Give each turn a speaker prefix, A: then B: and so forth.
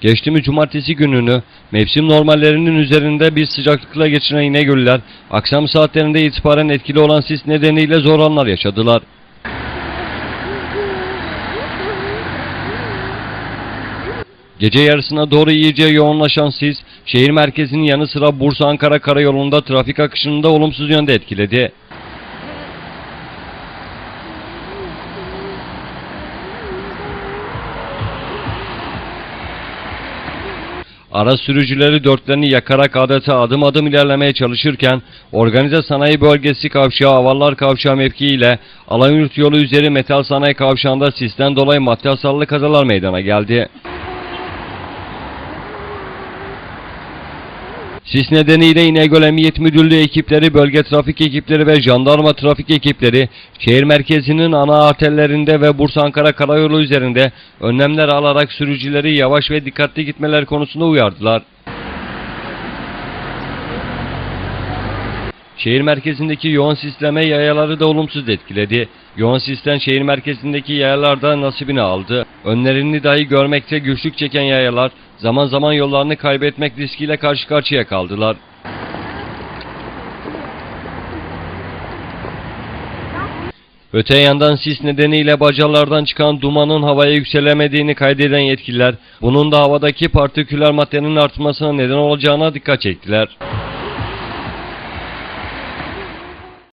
A: Geçtiğimiz cumartesi gününü mevsim normallerinin üzerinde bir sıcaklıkla geçiren İnegöllüler akşam saatlerinde itibaren etkili olan sis nedeniyle zor anlar yaşadılar. Gece yarısına doğru iyice yoğunlaşan sis, şehir merkezinin yanı sıra Bursa-Ankara karayolunda trafik akışını da olumsuz yönde etkiledi. Araç sürücüleri dörtlerini yakarak adeta adım adım ilerlemeye çalışırken organize sanayi bölgesi kavşağı Avallar Kavşağı mevkii ile Alanyurt yolu üzeri metal sanayi kavşağında sisten dolayı madde hasarlı kazalar meydana geldi. Sis nedeniyle İnegöl Emniyet Müdürlüğü ekipleri, bölge trafik ekipleri ve jandarma trafik ekipleri şehir merkezinin ana arterlerinde ve Bursa-Ankara karayolu üzerinde önlemler alarak sürücüleri yavaş ve dikkatli gitmeler konusunda uyardılar. Şehir merkezindeki yoğun sisleme yayaları da olumsuz etkiledi. Yoğun sisten şehir merkezindeki yayalar da nasibini aldı. Önlerini dahi görmekte güçlük çeken yayalar zaman zaman yollarını kaybetmek riskiyle karşı karşıya kaldılar. Öte yandan sis nedeniyle bacalardan çıkan dumanın havaya yükselemediğini kaydeden yetkililer, bunun da havadaki partiküler maddenin artmasına neden olacağına dikkat çektiler.